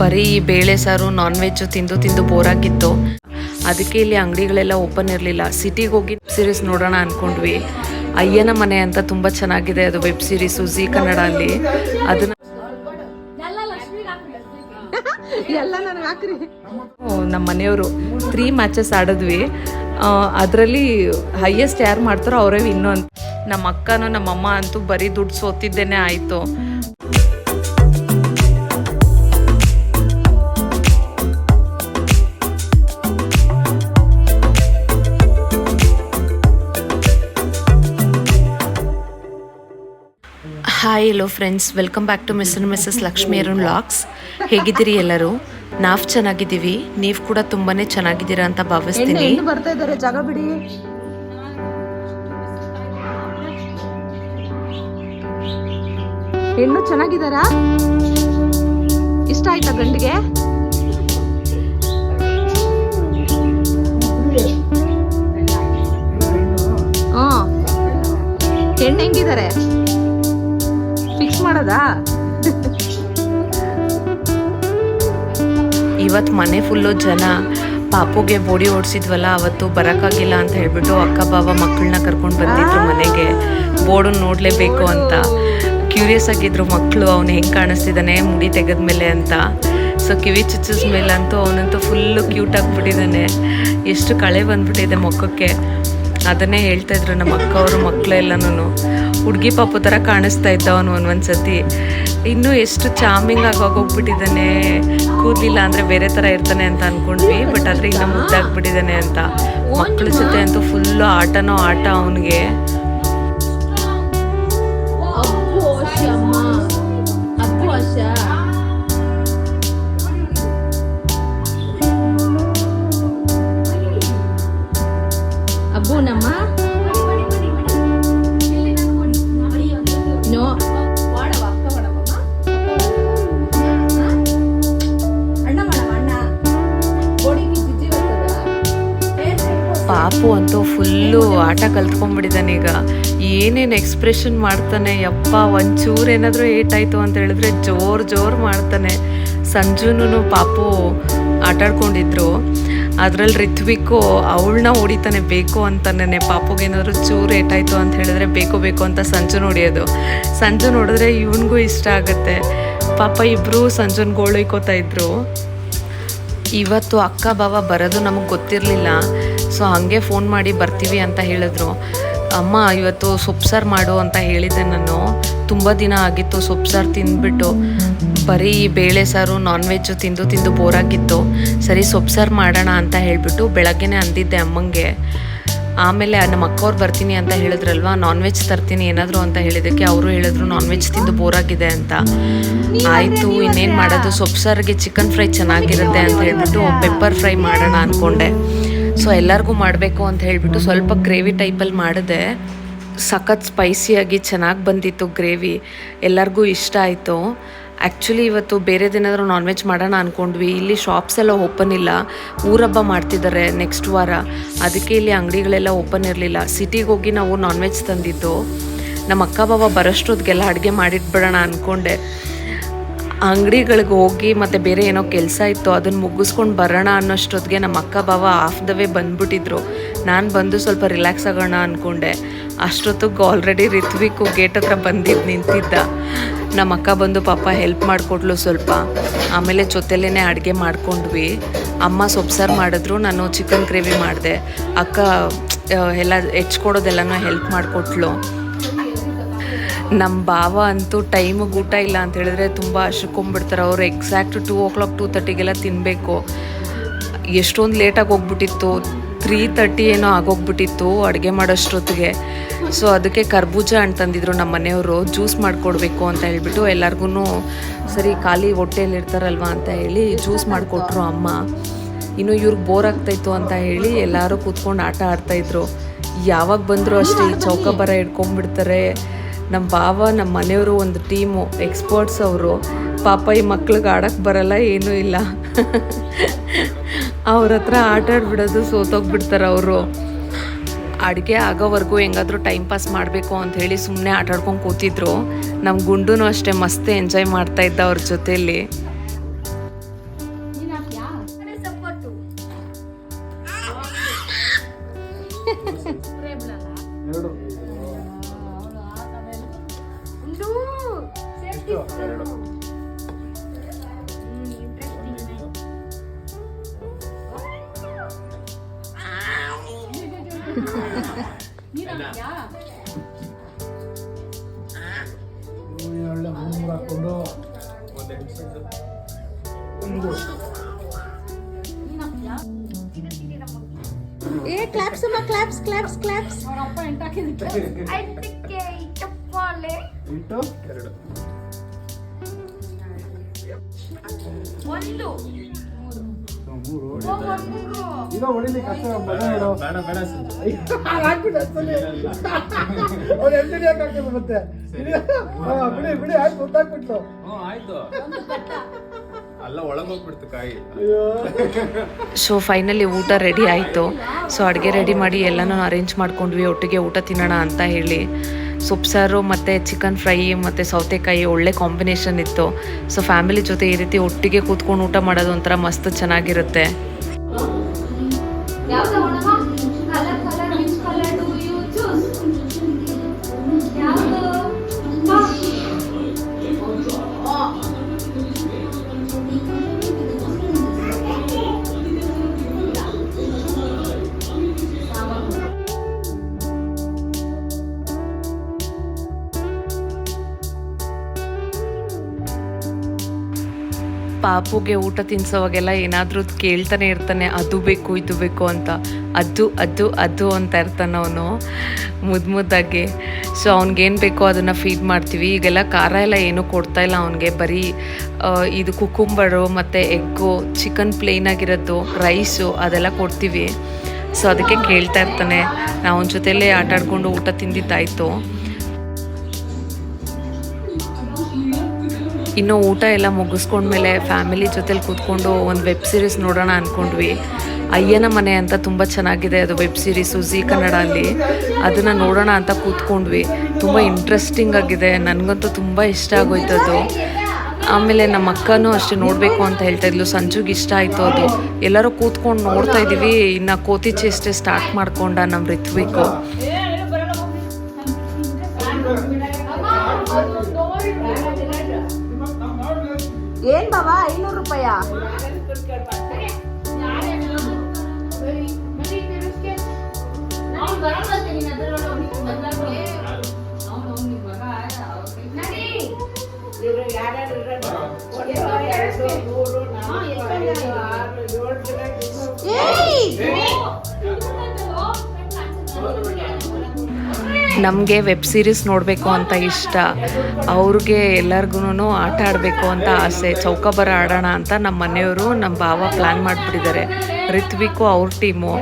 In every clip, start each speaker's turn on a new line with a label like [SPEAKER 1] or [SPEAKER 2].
[SPEAKER 1] ಬರೀ ಬೇಳೆ ಸಾರು ನಾನ್ ವೆಜ್ ತಿಂದು ತಿಂದು ಬೋರಾಗಿತ್ತು. ಅದಕ್ಕೆ ಇಲ್ಲಿ ಅಂಗಡಿಗಳೆಲ್ಲ ಓಪನ್ ಇರಲಿಲ್ಲ. ಸಿಟಿಗೆ ಹೋಗಿ ಸೀರೀಸ್ ನೋಡೋಣ ಅನ್ಕೊಂಡ್ವಿ. ಅಯ್ಯನ ಮನೆ ಅಂತ ತುಂಬ ಚೆನ್ನಾಗಿದೆ ಅದು ವೆಬ್ ಸೀರೀಸು ಜಿ ಕನ್ನಡ ಅಲ್ಲಿ. ಅದನ್ನ ನಮ್ಮ ಮನೆಯವರು ತ್ರೀ ಮ್ಯಾಚಸ್ ಆಡಿದ್ವಿ. ಅದರಲ್ಲಿ ಹೈಯೆಸ್ಟ್ ಯಾರು ಮಾಡ್ತಾರೋ ಅವರೇ ಇನ್ನೂ ಅಂತ. ನಮ್ಮ ಅಕ್ಕನೂ ನಮ್ಮ ಅಮ್ಮ ಅಂತೂ ಬರೀ ದುಡ್ಡು ಸೋತಿದ್ದೇನೆ ಆಯಿತು. Hi hello friends welcome back to Miss Mrs Lakshmi Arun LOX ಹೇಗಿದ್ದೀರಿ ಎಲ್ಲರೂ? ನಾವು ಚೆನ್ನಾಗಿದ್ದೀವಿ. ನೀವು ಕೂಡ ತುಂಬಾ ಚೆನ್ನಾಗಿದ್ದೀರಾ ಅಂತ ಭಾವಿಸ್ತೀನಿ.
[SPEAKER 2] ಜಾಗ ಬಿಡಿ. ಹೆಣ್ಣು ಚೆನ್ನಾಗಿದಾರಾ ಇಷ್ಟ ಆಯ್ತಾ ಗಂಡಿಗೆ? ಹೆಣ್ಣು ಹೆಂಗಿದ್ದಾರೆ? ಮಾಡೋದಾ?
[SPEAKER 1] ಇವತ್ತು ಮನೆ ಫುಲ್ಲು ಜನ ಪಾಪುಗೆ ಬೋಡಿ ಓಡಿಸಿದ್ವಲ್ಲ ಅವತ್ತು ಬರೋಕ್ಕಾಗಿಲ್ಲ ಅಂತ ಹೇಳ್ಬಿಟ್ಟು ಅಕ್ಕ ಬಾವ ಮಕ್ಕಳನ್ನ ಕರ್ಕೊಂಡು ಬಂದಿದ್ರು ಮನೆಗೆ. ಬೋರ್ಡನ್ನ ನೋಡಲೇಬೇಕು ಅಂತ. ಕ್ಯೂರಿಯಸ್ ಆಗಿದ್ರು ಮಕ್ಕಳು ಅವನು ಹೆಂಗೆ ಕಾಣಿಸ್ತಿದ್ದಾನೆ ಮುಡಿ ತೆಗೆದ್ಮೇಲೆ ಅಂತ. ಸೊ ಕಿವಿ ಚುಚ್ಚಿಸ್ ಅಂತೂ ಅವನಂತೂ ಫುಲ್ಲು ಕ್ಯೂಟ್ ಆಗಿಬಿಟ್ಟಿದ್ದಾನೆ ಎಷ್ಟು ಕಳೆ ಬಂದ್ಬಿಟ್ಟಿದೆ ಮುಖಕ್ಕೆ ಅದನ್ನೇ ಹೇಳ್ತಾ ಇದ್ರು ನಮ್ಮ ಅಕ್ಕ ಅವರು ಮಕ್ಕಳೆಲ್ಲನೂ ಹುಡುಗಿ ಪಾಪು ಥರ ಕಾಣಿಸ್ತಾ ಇದ್ದ ಅವನು ಒಂದೊಂದ್ಸತಿ ಇನ್ನೂ ಎಷ್ಟು ಚಾಮಿಂಗ್ ಆಗಿ ಹೋಗ್ಬಿಟ್ಟಿದ್ದಾನೆ. ಕೂದಲಿಲ್ಲ ಅಂದರೆ ಬೇರೆ ಥರ ಇರ್ತಾನೆ ಅಂತ ಅಂದ್ಕೊಂಡ್ವಿ ಬಟ್ ಆದರೆ ಇನ್ನೂ ಮುದ್ದಾಗ್ಬಿಟ್ಟಿದ್ದಾನೆ ಅಂತ. ಮಕ್ಕಳ ಜೊತೆ ಅಂತೂ ಫುಲ್ಲು ಆಟನೋ ಆಟ ಅವನಿಗೆ. ಪಾಪು ಅಂತೂ ಫುಲ್ಲು ಆಟ ಕಲ್ತ್ಕೊಂಡ್ಬಿಟ್ಟಿದ್ದಾನೆ ಈಗ. ಏನೇನು ಎಕ್ಸ್ಪ್ರೆಷನ್ ಮಾಡ್ತಾನೆ, ಯಪ್ಪ, ಒಂಚೂರು ಏನಾದರೂ ಏಟಾಯಿತು ಅಂತ ಹೇಳಿದ್ರೆ ಜೋರು ಜೋರು ಮಾಡ್ತಾನೆ. ಸಂಜುನೂ ಪಾಪು ಆಟಾಡ್ಕೊಂಡಿದ್ರು. ಅದರಲ್ಲಿ ರಿತ್ವಿಕ್ಕು ಅವಳನ್ನ ಹೊಡಿತಾನೆ, ಬೇಕು ಅಂತಾನೆ, ಪಾಪುಗೆ ಏನಾದರೂ ಚೂರು ಏಟಾಯಿತು ಅಂತ ಹೇಳಿದ್ರೆ ಬೇಕು ಬೇಕು ಅಂತ ಸಂಜು ಹೊಡಿಯೋದು. ಸಂಜು ನೋಡಿದ್ರೆ ಇವನಿಗೂ ಇಷ್ಟ ಆಗುತ್ತೆ. ಪಾಪ ಇಬ್ಬರು ಸಂಜುನ್ ಗೋಳಿಕೋತಾ ಇದ್ರು. ಇವತ್ತು ಅಕ್ಕ, ಬಾವ ಬರೋದು ನಮಗೆ ಗೊತ್ತಿರಲಿಲ್ಲ. ಸೊ ಹಾಗೆ ಫೋನ್ ಮಾಡಿ ಬರ್ತೀವಿ ಅಂತ ಹೇಳಿದ್ರು. ಅಮ್ಮ, ಇವತ್ತು ಸೊಪ್ಪು ಸಾರು ಮಾಡು ಅಂತ ಹೇಳಿದ್ದೆ ನಾನು. ತುಂಬ ದಿನ ಆಗಿತ್ತು ಸೊಪ್ಪು ಸಾರು ತಿಂದ್ಬಿಟ್ಟು. ಬರೀ ಬೇಳೆ ಸಾರು ನಾನ್ ವೆಜ್ ತಿಂದು ತಿಂದು ಬೋರಾಗಿತ್ತು ಸರಿ, ಸೊಪ್ಪು ಸಾರು ಮಾಡೋಣ ಅಂತ ಹೇಳಿಬಿಟ್ಟು ಬೆಳಗ್ಗೆನೇ ಅಂದಿದ್ದೆ ಅಮ್ಮಂಗೆ. ಆಮೇಲೆ ನಮ್ಮ ಅಕ್ಕವ್ರು ಬರ್ತೀನಿ ಅಂತ ಹೇಳಿದ್ರಲ್ವಾ? ನಾನ್ ವೆಜ್ ತರ್ತೀನಿ ಏನಾದರೂ ಅಂತ ಹೇಳಿದ್ದಕ್ಕೆ ಅವರು ಹೇಳಿದ್ರು ನಾನ್ ವೆಜ್ ತಿಂದು ಬೋರಾಗಿದೆ ಅಂತ. ಆಯಿತು, ಇನ್ನೇನು ಮಾಡೋದು? ಸೊಪ್ಪು ಸಾರಿಗೆ ಚಿಕನ್ ಫ್ರೈ ಚೆನ್ನಾಗಿರುತ್ತೆ ಅಂತ ಹೇಳ್ಬಿಟ್ಟು ಪೆಪ್ಪರ್ ಫ್ರೈ ಮಾಡೋಣ ಅಂದ್ಕೊಂಡೆ ಸೊ ಎಲ್ಲರಿಗೂ ಮಾಡಬೇಕು ಅಂತ ಹೇಳಿಬಿಟ್ಟು ಸ್ವಲ್ಪ ಗ್ರೇವಿ ಟೈಪಲ್ಲಿ ಮಾಡಿದೆ. ಸಖತ್ ಸ್ಪೈಸಿಯಾಗಿ ಚೆನ್ನಾಗಿ ಬಂದಿತ್ತು ಗ್ರೇವಿ ಎಲ್ಲರಿಗೂ ಇಷ್ಟ ಆಯಿತು. ಆ್ಯಕ್ಚುಲಿ ಇವತ್ತು ಬೇರೆದೇನಾದರೂ ನಾನ್ ವೆಜ್ ಮಾಡೋಣ ಅಂದ್ಕೊಂಡ್ವಿ ಇಲ್ಲಿ ಶಾಪ್ಸ್ ಎಲ್ಲ ಓಪನ್ ಇಲ್ಲ. ಊರಬ್ಬ ಮಾಡ್ತಿದ್ದಾರೆ ನೆಕ್ಸ್ಟ್ ವಾರ. ಅದಕ್ಕೆ ಇಲ್ಲಿ ಅಂಗಡಿಗಳೆಲ್ಲ ಓಪನ್ ಇರಲಿಲ್ಲ. ಸಿಟಿಗೆ ಹೋಗಿ ನಾವು ನಾನ್ ವೆಜ್ ತಂದಿದ್ದು. ನಮ್ಮ ಅಕ್ಕ ಬಾಬಾ ಬರೋಷ್ಟೊತ್ತಿಗೆಲ್ಲ ಅಡುಗೆ ಮಾಡಿಟ್ಬಿಡೋಣ ಅಂದ್ಕೊಂಡೆ ಅಂಗಡಿಗಳಿಗೆ ಹೋಗಿ ಮತ್ತು ಬೇರೆ ಏನೋ ಕೆಲಸ ಇತ್ತು ಅದನ್ನ ಮುಗಿಸ್ಕೊಂಡು ಬರೋಣ ಅನ್ನೋಷ್ಟೊತ್ತಿಗೆ ನಮ್ಮ ಅಕ್ಕ ಬಾವ ಆಫ್ ದ ವೇ ಬಂದ್ಬಿಟ್ಟಿದ್ರು. ನಾನು ಬಂದು ಸ್ವಲ್ಪ ರಿಲ್ಯಾಕ್ಸ್ ಆಗೋಣ ಅಂದ್ಕೊಂಡೆ ಅಷ್ಟೊತ್ತಿಗೆ ಆಲ್ರೆಡಿ ರಿತ್ವಿಕು ಗೇಟ್ ಹತ್ರ ಬಂದಿದ್ದು ನಿಂತಿದ್ದ. ನಮ್ಮ ಅಕ್ಕ ಬಂದು ಪಾಪ ಹೆಲ್ಪ್ ಮಾಡಿಕೊಟ್ಲು ಸ್ವಲ್ಪ. ಆಮೇಲೆ ಜೊತೆಲೇ ಅಡುಗೆ ಮಾಡ್ಕೊಂಡ್ವಿ. ಅಮ್ಮ ಸೊಪ್ಸಾರ್ ಮಾಡಿದ್ರು, ನಾನು ಚಿಕನ್ ಗ್ರೇವಿ ಮಾಡಿದೆ. ಅಕ್ಕ ಎಲ್ಲ ಹೆಚ್ಕೊಡೋದೆಲ್ಲನೂ ಹೆಲ್ಪ್ ಮಾಡಿಕೊಟ್ಲು. ನಮ್ಮ ಭಾವ ಅಂತೂ ಟೈಮಿಗೆ ಊಟ ಇಲ್ಲ ಅಂತ ಹೇಳಿದ್ರೆ ತುಂಬ ಅಶಕ್ಕೊಂಬಿಡ್ತಾರೆ ಅವರು exact two o'clock two ತರ್ಟಿಗೆಲ್ಲ ತಿನ್ನಬೇಕು ಎಷ್ಟೊಂದು ಲೇಟಾಗಿ ಹೋಗ್ಬಿಟ್ಟಿತ್ತು. ತ್ರೀ ತರ್ಟಿ ಏನೋ ಆಗೋಗ್ಬಿಟ್ಟಿತ್ತು ಅಡುಗೆ ಮಾಡೋಷ್ಟೊತ್ತಿಗೆ ಸೊ ಅದಕ್ಕೆ ಕರ್ಬೂಜ ಅಂತಂದಿದ್ರು ತಂದಿದ್ರು ನಮ್ಮ ಮನೆಯವರು. ಜ್ಯೂಸ್ ಮಾಡಿಕೊಡ್ಬೇಕು ಅಂತ ಹೇಳ್ಬಿಟ್ಟು ಎಲ್ಲರಿಗೂ ಸರಿ ಖಾಲಿ ಹೊಟ್ಟೆಯಲ್ಲಿ ಇರ್ತಾರಲ್ವ ಅಂತ ಹೇಳಿ ಜ್ಯೂಸ್ ಮಾಡಿಕೊಟ್ರು ಅಮ್ಮ. ಇನ್ನು ಇವ್ರಿಗೆ ಬೋರ್ ಆಗ್ತಾಯಿತ್ತು ಅಂತ ಹೇಳಿ ಎಲ್ಲರೂ ಕೂತ್ಕೊಂಡು ಆಟ ಆಡ್ತಾಯಿದ್ರು. ಯಾವಾಗ ಬಂದರೂ ಅಷ್ಟೇ ಈ ಬರ ಹಿಡ್ಕೊಂಡ್ಬಿಡ್ತಾರೆ. ನಮ್ಮ ಭಾವ ನಮ್ಮ ಮನೆಯವರು ಒಂದು ಟೀಮು ಎಕ್ಸ್ಪರ್ಟ್ಸ್ ಅವರು. ಪಾಪ ಈ ಮಕ್ಳಿಗೆ ಆಡೋಕ್ಕೆ ಬರಲ್ಲ, ಏನೂ ಇಲ್ಲ. ಅವ್ರ ಹತ್ರ ಆಟ ಆಡ್ಬಿಡೋದು ಸೋತೋಗ್ಬಿಡ್ತಾರೆ ಅವರು. ಅಡುಗೆ ಆಗೋವರೆಗೂ ಹೆಂಗಾದ್ರೂ ಟೈಮ್ ಪಾಸ್ ಮಾಡಬೇಕು ಅಂತ ಹೇಳಿ ಸುಮ್ಮನೆ ಆಟಾಡ್ಕೊಂಡು ಕೂತಿದ್ರು. ನಮ್ಮ ಗುಂಡೂ ಅಷ್ಟೇ ಮಸ್ತ್ ಎಂಜಾಯ್ ಮಾಡ್ತಾ ಇದ್ದ ಅವ್ರ ಜೊತೆಯಲ್ಲಿ
[SPEAKER 3] ಒಳ್ಳೆ ಮೂರು ಹಾಕೊಂಡು
[SPEAKER 2] ಏ ಕ್ಲಾಪ್ಸ್ ಅಮ್ಮ ಕ್ಲಾಪ್ಸ್ ಕ್ಲಾಪ್ಸ್ ಕ್ಲಾಪ್ಸ್
[SPEAKER 3] ಎರಡು ಮೂರು ಹೊಡಿಲಿ ಕಷ್ಟ
[SPEAKER 4] ಬೇಡ ಬೇಡ
[SPEAKER 3] ಹಾಕ್ಬಿಟ್ಟು ಅಷ್ಟಲ್ಲಿ ಎಂಟನೇ ಬಿಡಿ ಬಿಡಿ ಗೊತ್ತಾಗ್ಬಿಟ್ಟು
[SPEAKER 4] ಆಯ್ತು.
[SPEAKER 1] ಸೊ ಫೈನಲಿ ಊಟ ರೆಡಿ ಆಯಿತು. ಸೊ ಅಡುಗೆ ರೆಡಿ ಮಾಡಿ ಎಲ್ಲನೂ ಅರೇಂಜ್ ಮಾಡ್ಕೊಂಡ್ವಿ. ಒಟ್ಟಿಗೆ ಊಟ ತಿನ್ನೋಣ ಅಂತ ಹೇಳಿ. ಸೊಪ್ಪು ಸಾರು ಮತ್ತು ಚಿಕನ್ ಫ್ರೈ ಮತ್ತು ಸೌತೆಕಾಯಿ ಒಳ್ಳೆ ಕಾಂಬಿನೇಷನ್ ಇತ್ತು. ಸೊ ಫ್ಯಾಮಿಲಿ ಜೊತೆ ಈ ರೀತಿ ಒಟ್ಟಿಗೆ ಕೂತ್ಕೊಂಡು ಊಟ ಮಾಡೋದು ಒಂಥರ ಮಸ್ತ್ ಚೆನ್ನಾಗಿರುತ್ತೆ. ಪಾಪುಗೆ ಊಟ ತಿನ್ಸೋವಾಗೆಲ್ಲ ಏನಾದರೂ ಕೇಳ್ತಾನೆ ಇರ್ತಾನೆ, ಅದು ಬೇಕು, ಇದು ಬೇಕು ಅಂತ. ಅದು ಅದು ಅದು ಅಂತ ಇರ್ತಾನೆ ಅವನು ಮುದ್ದು ಮುದ್ದಾಗಿ. ಸೊ ಅವ್ನಿಗೇನು ಬೇಕೋ ಅದನ್ನು ಫೀಡ್ ಮಾಡ್ತೀವಿ. ಈಗೆಲ್ಲ ಖಾರ ಎಲ್ಲ ಏನೂ ಕೊಡ್ತಾ ಇಲ್ಲ ಅವನಿಗೆ. ಬರೀ ಇದು ಕುಕುಂಬರು ಮತ್ತು ಎಗ್ಗು ಚಿಕನ್ ಪ್ಲೇನ್ ಆಗಿರೋದು ರೈಸು ಅದೆಲ್ಲ ಕೊಡ್ತೀವಿ. ಸೊ ಅದಕ್ಕೆ ಕೇಳ್ತಾ ಇರ್ತಾನೆ. ನಾವು ಅವನ ಜೊತೆಲೇ ಆಟಾಡಿಕೊಂಡು ಊಟ ತಿಂದಿದ್ದಾಯಿತು. ಇನ್ನು ಊಟ ಎಲ್ಲ ಮುಗಿಸ್ಕೊಂಡ್ಮೇಲೆ ಫ್ಯಾಮಿಲಿ ಜೊತೆಲಿ ಕೂತ್ಕೊಂಡು ಒಂದು ವೆಬ್ ಸೀರೀಸ್ ನೋಡೋಣ ಅಂದ್ಕೊಂಡ್ವಿ ಅಯ್ಯನ ಮನೆ ಅಂತ ತುಂಬ ಚೆನ್ನಾಗಿದೆ ಅದು ವೆಬ್ ಸೀರೀಸು ಜಿ ಕನ್ನಡ ಅಲ್ಲಿ. ಅದನ್ನು ನೋಡೋಣ ಅಂತ ಕೂತ್ಕೊಂಡ್ವಿ. ತುಂಬ ಇಂಟ್ರೆಸ್ಟಿಂಗ್ ಆಗಿದೆ. ನನಗಂತೂ ತುಂಬ ಇಷ್ಟ ಆಗೋಯ್ತು ಅದು ಆಮೇಲೆ ನಮ್ಮ ಅಕ್ಕನೂ ಅಷ್ಟೇ ನೋಡಬೇಕು ಅಂತ ಹೇಳ್ತಾ ಇದ್ಲು. ಸಂಜುಗೆ ಇಷ್ಟ ಆಯಿತು ಅದು. ಎಲ್ಲರೂ ಕೂತ್ಕೊಂಡು ನೋಡ್ತಾ ಇದ್ದೀವಿ ಇನ್ನು ಕೋತಿ ಚೇಷ್ಟೆ ಸ್ಟಾರ್ಟ್ ಮಾಡ್ಕೊಂಡ ನಮ್ಮ ರಿತ್ವಿಕು.
[SPEAKER 2] 对呀。
[SPEAKER 1] ನಮಗೆ ವೆಬ್ ಸೀರೀಸ್ ನೋಡಬೇಕು ಅಂತ ಇಷ್ಟ. ಅವ್ರಿಗೆ ಎಲ್ಲರಿಗೂ ಆಟ ಆಡಬೇಕು ಅಂತ ಆಸೆ. ಚೌಕಾಬಾರ ಆಡೋಣ ಅಂತ ನಮ್ಮ ಮನೆಯವರು ನಮ್ಮ ಭಾವ ಪ್ಲ್ಯಾನ್ ಮಾಡಿಬಿಟ್ಟಿದ್ದಾರೆ ರಿತ್ವಿಕು ಅವ್ರ ಟೀಮು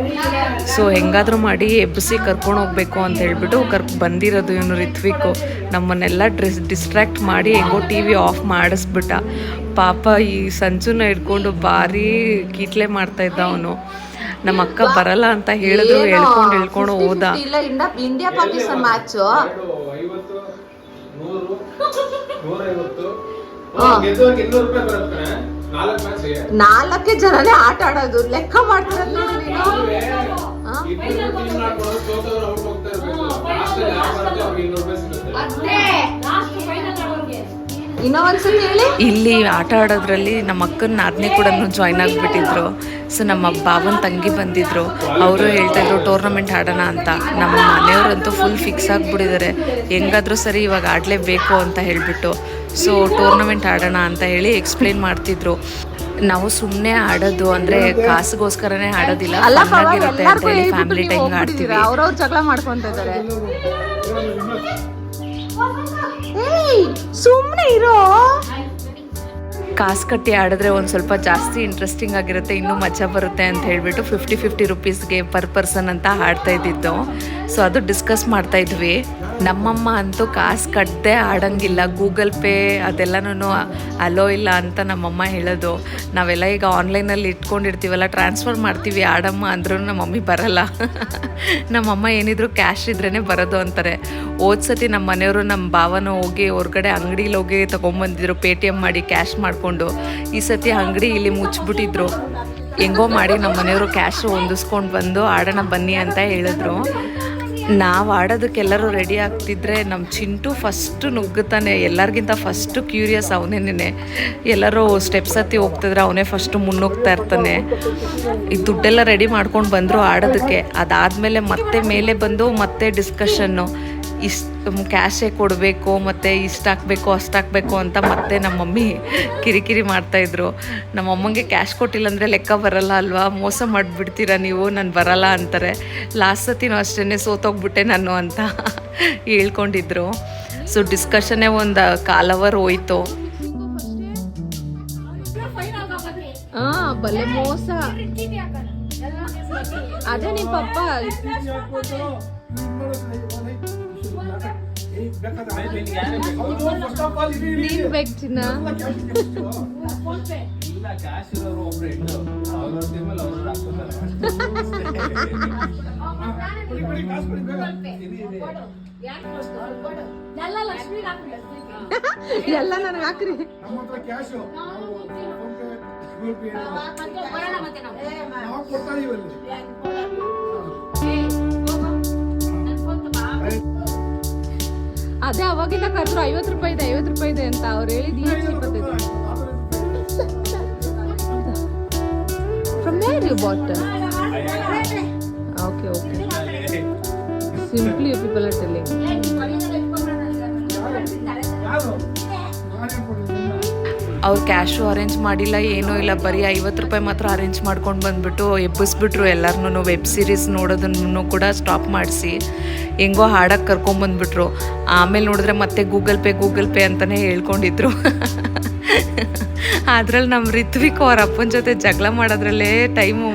[SPEAKER 1] ಸೊ ಹೆಂಗಾದರೂ ಮಾಡಿ ಎಬ್ಬಿಸಿ ಕರ್ಕೊಂಡು ಹೋಗ್ಬೇಕು ಅಂತ ಹೇಳ್ಬಿಟ್ಟು ಕರ್, ಬಂದಿರೋದು ಇವನು ರಿತ್ವಿಕು. ನಮ್ಮನ್ನೆಲ್ಲ ಡ್ರೆಸ್ ಡಿಸ್ಟ್ರ್ಯಾಕ್ಟ್ ಮಾಡಿ ಹೆಂಗೋ ಟಿ ವಿ ಆಫ್ ಮಾಡಿಸ್ಬಿಟ್ಟ. ಪಾಪ ಈ ಸಂಚುನ ಹಿಡ್ಕೊಂಡು ಭಾರಿ ಕೀಟ್ಲೆ ಮಾಡ್ತಾ ಇದ್ದ ಅವನು. ನಮ್ಮ ಅಕ್ಕ ಬರಲ್ಲ ಅಂತ ಹೇಳಿದ್ರು ಹೇಳ್ಕೊಂಡು ಹೇಳ್ಕೊಂಡು ಹೋದ.
[SPEAKER 2] ಇಲ್ಲ ಇಂಡಿಯಾ ಪಾಕಿಸ್ತಾನ್ ಮ್ಯಾಚ್
[SPEAKER 4] ನಾಲ್ಕು
[SPEAKER 2] ಜನನೇ ಆಟ ಆಡೋದು. ಲೆಕ್ಕ ಮಾಡ್ತಾರೆ ನೀನು
[SPEAKER 1] ಇಲ್ಲಿ ಆಟ ಆಡೋದ್ರಲ್ಲಿ ನಮ್ಮ ಅಕ್ಕನ ಆದ್ನೇ ಕೂಡ ಜಾಯ್ನ್ ಆಗ್ಬಿಟ್ಟಿದ್ರು. ಸೊ ನಮ್ಮ ಬಾಬನ್ ತಂಗಿ ಬಂದಿದ್ರು. ಅವರು ಹೇಳ್ತಾ ಇದ್ರು ಟೂರ್ನಮೆಂಟ್ ಆಡೋಣ ಅಂತ. ನಮ್ಮ ಮನೆಯವರಂತೂ ಫುಲ್ ಫಿಕ್ಸ್ ಆಗಿಬಿಟ್ಟಿದ್ದಾರೆ. ಹೆಂಗಾದ್ರೂ ಸರಿ ಇವಾಗ ಆಡಲೇಬೇಕು ಅಂತ ಹೇಳಿಬಿಟ್ಟು. ಸೊ ಟೂರ್ನಮೆಂಟ್ ಆಡೋಣ ಅಂತ ಹೇಳಿ ಎಕ್ಸ್ಪ್ಲೇನ್ ಮಾಡ್ತಿದ್ರು. ನಾವು ಸುಮ್ಮನೆ ಆಡೋದು ಅಂದ್ರೆ ಕಾಸಿಗೋಸ್ಕರನೇ ಆಡೋದಿಲ್ಲ. ಆಗಿರುತ್ತೆ ಅಂತ ಹೇಳಿ ಫ್ಯಾಮಿಲಿ ಟೈಮ್ ಆಡ್ತೀವಿ.
[SPEAKER 2] ಅವ್ರವ್ರು ಜಗಳ ಮಾಡ್ಕೊಂತ ಸುಮ್ನೆ ಇರೋ?
[SPEAKER 1] ಕಾಸು ಕಟ್ಟಿ ಆಡಿದ್ರೆ ಒಂದು ಸ್ವಲ್ಪ ಜಾಸ್ತಿ ಇಂಟ್ರೆಸ್ಟಿಂಗ್ ಆಗಿರುತ್ತೆ, ಇನ್ನೂ ಮಜಾ ಬರುತ್ತೆ ಅಂತ ಹೇಳ್ಬಿಟ್ಟು ಫಿಫ್ಟಿ ಫಿಫ್ಟಿ ರುಪೀಸ್ಗೆ ಪರ್ ಪರ್ಸನ್ ಅಂತ ಆಡ್ತಾ ಇದ್ದಿದ್ದು. ಸೊ ಅದು ಡಿಸ್ಕಸ್ ಮಾಡ್ತಾ ಇದ್ವಿ. ನಮ್ಮಮ್ಮ ಅಂತೂ ಕಾಸು ಕಟ್ಟದೆ ಆಡಂಗಿಲ್ಲ. ಗೂಗಲ್ ಪೇ ಅದೆಲ್ಲನೂ ಅಲೋ ಇಲ್ಲ ಅಂತ ನಮ್ಮಮ್ಮ ಹೇಳೋದು. ನಾವೆಲ್ಲ ಈಗ ಆನ್ಲೈನಲ್ಲಿ ಇಟ್ಕೊಂಡಿರ್ತೀವಲ್ಲ ಟ್ರಾನ್ಸ್ಫರ್ ಮಾಡ್ತೀವಿ ಆಡಮ್ಮ ಅಂದ್ರೂ ನಮ್ಮ ಮಮ್ಮಿ ಬರಲ್ಲ. ನಮ್ಮಮ್ಮ ಏನಿದ್ರು ಕ್ಯಾಶ್ ಇದ್ರೇ ಬರೋದು ಅಂತಾರೆ. ಹೋದ ಸತಿ ನಮ್ಮ ಮನೆಯವರು ನಮ್ಮ ಭಾವನ ಹೋಗಿ ಹೊರ್ಗಡೆ ಅಂಗಡಿಲಿ ಹೋಗಿ ತೊಗೊಂಬಂದಿದ್ರು ಪೇ ಟಿ ಎಂ ಮಾಡಿ ಕ್ಯಾಶ್ ಮಾಡಿಕೊಂಡು. ಈ ಸತಿ ಅಂಗಡಿ ಇಲ್ಲಿ ಮುಚ್ಚಿಬಿಟ್ಟಿದ್ರು ಹೆಂಗೋ ಮಾಡಿ ನಮ್ಮ ಮನೆಯವರು ಕ್ಯಾಶ್ ಹೊಂದಿಸ್ಕೊಂಡು ಬಂದು, ಆಡೋಣ ಬನ್ನಿ ಅಂತ ಹೇಳಿದ್ರು. ನಾವು ಆಡೋದಕ್ಕೆಲ್ಲರೂ ರೆಡಿ ಆಗ್ತಿದ್ರೆ ನಮ್ಮ ಚಿಂಟು ಫಸ್ಟು ನುಗ್ಗುತ್ತಾನೆ. ಎಲ್ಲರಿಗಿಂತ ಫಸ್ಟು ಕ್ಯೂರಿಯಸ್ ಅವನೇನೆ ಎಲ್ಲರೂ ಸ್ಟೆಪ್ಸ್ ಹತ್ತಿ ಹೋಗ್ತಿದ್ರೆ ಅವನೇ ಫಸ್ಟು ಮುನ್ನುಗ್ತಾ ಇರ್ತಾನೆ. ಈ ದುಡ್ಡೆಲ್ಲ ರೆಡಿ ಮಾಡ್ಕೊಂಡು ಬಂದರು ಆಡೋದಕ್ಕೆ. ಅದಾದಮೇಲೆ ಮತ್ತೆ ಮೇಲೆ ಬಂದು ಮತ್ತೆ ಡಿಸ್ಕಷನ್ನು ಇಷ್ಟು ಕ್ಯಾಶೇ ಕೊಡಬೇಕು, ಮತ್ತು ಇಷ್ಟು ಹಾಕಬೇಕು, ಅಷ್ಟು ಹಾಕಬೇಕು ಅಂತ ಮತ್ತೆ ನಮ್ಮ ಮಮ್ಮಿ ಕಿರಿಕಿರಿ ಮಾಡ್ತಾಯಿದ್ರು ನಮ್ಮ ಅಮ್ಮಂಗೆ ಕ್ಯಾಶ್ ಕೊಟ್ಟಿಲ್ಲ ಅಂದರೆ ಲೆಕ್ಕ ಬರಲ್ಲ ಅಲ್ವಾ? ಮೋಸ ಮಾಡಿಬಿಡ್ತೀರಾ ನೀವು? ನಾನು ಬರಲ್ಲ ಅಂತಾರೆ. ಲಾಸ್ಟ್ ಸತಿನೂ ಅಷ್ಟೇ ಸೋತೋಗ್ಬಿಟ್ಟೆ ನಾನು ಅಂತ ಹೇಳ್ಕೊಂಡಿದ್ರು. ಸೊ ಡಿಸ್ಕಷನ್ನೇ ಒಂದು ಕಾಲ್ ಅವರ್ ಹೋಯ್ತು.
[SPEAKER 2] ಮೋಸ. ಅದೇ ನಿಮ್ಮ ಪಪ್ಪ. ನೀನ್ ಬೇಕು ಚಿನ್ನ. ಎಲ್ಲ ನನಗೆ ಹಾಕ್ರಿ.
[SPEAKER 3] ನಾವು ಕೊಡ್ತಾ ಇದೀವಲ್ಲಿ
[SPEAKER 2] ಅದೇ ಅವಾಗಿಂದ ಕರೆದ್ರು ಐವತ್ತು ರೂಪಾಯಿ ಇದೆ, ಐವತ್ತು ರೂಪಾಯಿ ಇದೆ ಅಂತ ಅವ್ರು ಹೇಳಿದ್ದು ಈಗ ಇಪ್ಪತ್ತೈದು from you but okay okay simply people are telling
[SPEAKER 1] ಅವ್ರು ಕ್ಯಾಶು ಅರೇಂಜ್ ಮಾಡಿಲ್ಲ, ಏನೂ ಇಲ್ಲ. ಬರೀ ಐವತ್ತು ರೂಪಾಯಿ ಮಾತ್ರ ಅರೇಂಜ್ ಮಾಡ್ಕೊಂಡು ಬಂದ್ಬಿಟ್ಟು ಎಬ್ಬಿಸ್ಬಿಟ್ರು ಎಲ್ಲರನ್ನೂ. ವೆಬ್ ಸೀರೀಸ್ ನೋಡೋದನ್ನು ಕೂಡ ಸ್ಟಾಪ್ ಮಾಡಿಸಿ. ಹೆಂಗೋ ಹಾಡಕ್ಕೆ ಕರ್ಕೊಂಬಂದ್ಬಿಟ್ರು ಆಮೇಲೆ ನೋಡಿದ್ರೆ ಮತ್ತೆ ಗೂಗಲ್ ಪೇ ಗೂಗಲ್ ಪೇ ಅಂತಲೇ ಹೇಳ್ಕೊಂಡಿದ್ರು. ಅದ್ರಲ್ಲಿ ನಮ್ಮ ರಿತ್ವಿಕ್ ಅವ್ರ ಅಪ್ಪನ ಜೊತೆ ಜಗಳ ಮಾಡೋದ್ರಲ್ಲೇ ಟೈಮು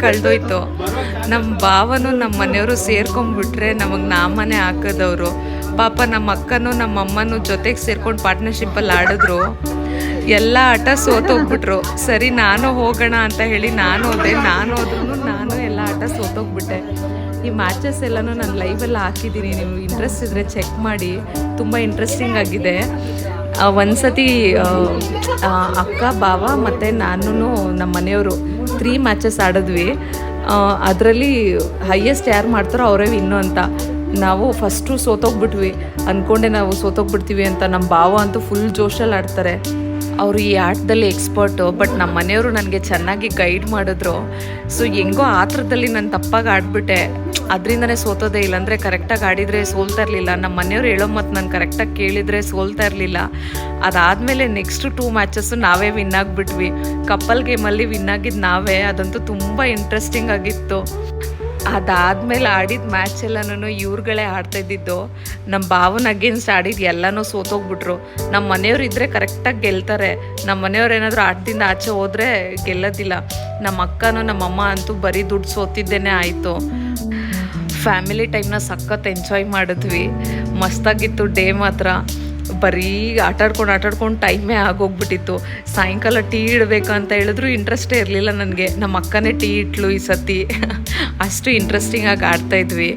[SPEAKER 1] ಕಳೆದೋಯ್ತು. ನಮ್ಮ ಭಾವನು ನಮ್ಮ ಮನೆಯವರು ಸೇರ್ಕೊಂಡ್ಬಿಟ್ರೆ ನಮಗೆ ನಾಮನೇ ಹಾಕೋದವರು. ಪಾಪ ನಮ್ಮ ಅಕ್ಕನೂ ನಮ್ಮ ಅಮ್ಮನೂ ಜೊತೆಗೆ ಸೇರ್ಕೊಂಡು ಪಾರ್ಟ್ನರ್ಶಿಪ್ಪಲ್ಲಿ ಆಡಿದ್ರು. ಎಲ್ಲ ಆಟ ಸೋತೋಗ್ಬಿಟ್ರು. ಸರಿ ನಾನು ಹೋಗೋಣ ಅಂತ ಹೇಳಿ ನಾನು ಹೋದೆ. ನಾನು ಹೋದ್ರು ನಾನು ಎಲ್ಲ ಆಟ ಸೋತೋಗ್ಬಿಟ್ಟೆ. ಈ ಮ್ಯಾಚಸ್ ಎಲ್ಲನೂ ನಾನು ಲೈವೆಲ್ಲ ಹಾಕಿದ್ದೀನಿ. ನೀವು ಇಂಟ್ರೆಸ್ಟ್ ಇದ್ದರೆ ಚೆಕ್ ಮಾಡಿ. ತುಂಬ ಇಂಟ್ರೆಸ್ಟಿಂಗ್ ಆಗಿದೆ. ಆ, ಆ, ಅಕ್ಕ ಬಾವ ಮತ್ತು ನಾನು ನಮ್ಮ ಮನೆಯವರು ತ್ರೀ ಮ್ಯಾಚಸ್ ಆಡಿದ್ವಿ. ಅದರಲ್ಲಿ ಹೈಯೆಸ್ಟ್ ಯಾರು ಮಾಡ್ತಾರೋ ಅವರೇ ವಿನ್ನು ಅಂತ. ನಾವು ಫಸ್ಟು ಸೋತೋಗ್ಬಿಟ್ವಿ. ಅಂದ್ಕೊಂಡೆ ನಾವು ಸೋತೋಗ್ಬಿಡ್ತೀವಿ ಅಂತ. ನಮ್ಮ ಭಾವ ಅಂತೂ ಫುಲ್ ಜೋಶಲ್ಲಿ ಆಡ್ತಾರೆ. ಅವರು ಈ ಆಟದಲ್ಲಿ ಎಕ್ಸ್ಪರ್ಟು, ಬಟ್ ನಮ್ಮ ಮನೆಯವರು ನನಗೆ ಚೆನ್ನಾಗಿ ಗೈಡ್ ಮಾಡಿದ್ರು. ಸೊ ಹೆಂಗೋ ಆ ಥರದಲ್ಲಿ ನಾನು ತಪ್ಪಾಗಿ ಆಡ್ಬಿಟ್ಟೆ. ಅದರಿಂದನೇ ಸೋತೋದೇ ಇಲ್ಲ. ಅಂದರೆ ಕರೆಕ್ಟಾಗಿ ಆಡಿದರೆ ಸೋಲ್ತಾ ಇರಲಿಲ್ಲ. ನಮ್ಮ ಮನೆಯವರು ಹೇಳೋ ಮತ್ತು ನಾನು ಕರೆಕ್ಟಾಗಿ ಕೇಳಿದರೆ ಸೋಲ್ತಾ ಇರಲಿಲ್ಲ. ಅದಾದಮೇಲೆ ನೆಕ್ಸ್ಟ್ ಟೂ ಮ್ಯಾಚಸ್ಸು ನಾವೇ ವಿನ್ ಆಗಿಬಿಟ್ವಿ. ಕಪ್ಪಲ್ ಗೇಮಲ್ಲಿ ವಿನ್ ಆಗಿದ್ದು ನಾವೇ. ಅದಂತೂ ತುಂಬ ಇಂಟ್ರೆಸ್ಟಿಂಗ್ ಆಗಿತ್ತು. ಅದಾದ್ಮೇಲೆ ಆಡಿದ ಮ್ಯಾಚ್ ಎಲ್ಲನೂ ಇವ್ರುಗಳೇ ಆಡ್ತಾ ಇದ್ದಿದ್ದು. ನಮ್ಮ ಭಾವನ ಅಗೇನ್ಸ್ಟ್ ಆಡಿದ್ದು ಎಲ್ಲನೂ ಸೋತೋಗ್ಬಿಟ್ರು. ನಮ್ಮ ಮನೆಯವ್ರು ಇದ್ದರೆ ಕರೆಕ್ಟಾಗಿ ಗೆಲ್ತಾರೆ. ನಮ್ಮ ಮನೆಯವ್ರು ಏನಾದರೂ ಆಟದಿಂದ ಆಚೆ ಹೋದರೆ ಗೆಲ್ಲೋದಿಲ್ಲ. ನಮ್ಮ ಅಕ್ಕನೂ ನಮ್ಮ ಅಮ್ಮ ಅಂತೂ ಬರೀ ದುಡ್ಡು ಸೋತಿದ್ದೇನೆ ಆಯಿತು. ಫ್ಯಾಮಿಲಿ ಟೈಮ್ನ ಸಖತ್ ಎಂಜಾಯ್ ಮಾಡಿದ್ವಿ. ಮಸ್ತಾಗಿತ್ತು ಡೇ ಮಾತ್ರ. ಬರೀ ಆಟಾಡ್ಕೊಂಡು ಆಟಾಡ್ಕೊಂಡು ಟೈಮೇ ಆಗೋಗ್ಬಿಟ್ಟಿತ್ತು. ಸಾಯಂಕಾಲ ಟೀ ಇಡಬೇಕು ಅಂತ ಹೇಳಿದ್ರು ಇಂಟ್ರೆಸ್ಟೇ ಇರಲಿಲ್ಲ ನನಗೆ. ನಮ್ಮ ಅಕ್ಕನೇ ಟೀ ಇಟ್ಲು ಈ ಸತಿ. ಅಷ್ಟು ಇಂಟ್ರೆಸ್ಟಿಂಗ್ ಆಗಿ ಆಡ್ತಾ ಇದ್ವಿ.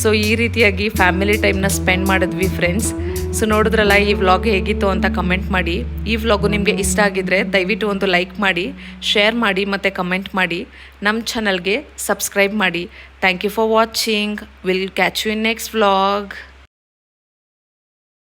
[SPEAKER 1] ಸೊ ಈ ರೀತಿಯಾಗಿ ಫ್ಯಾಮಿಲಿ ಟೈಮ್ನ ಸ್ಪೆಂಡ್ ಮಾಡಿದ್ವಿ ಫ್ರೆಂಡ್ಸ್ ಸೊ ನೋಡಿದ್ರಲ್ಲ, ಈ ವ್ಲಾಗ್ ಹೇಗಿತ್ತು ಅಂತ ಕಮೆಂಟ್ ಮಾಡಿ. ಈ ವ್ಲಾಗು ನಿಮಗೆ ಇಷ್ಟ ಆಗಿದ್ರೆ ದಯವಿಟ್ಟು ಒಂದು ಲೈಕ್ ಮಾಡಿ ಶೇರ್ ಮಾಡಿ ಮತ್ತು ಕಮೆಂಟ್ ಮಾಡಿ. ನಮ್ಮ ಚಾನಲ್ಗೆ ಸಬ್ಸ್ಕ್ರೈಬ್ ಮಾಡಿ. Thank you for watching will catch you in next vlog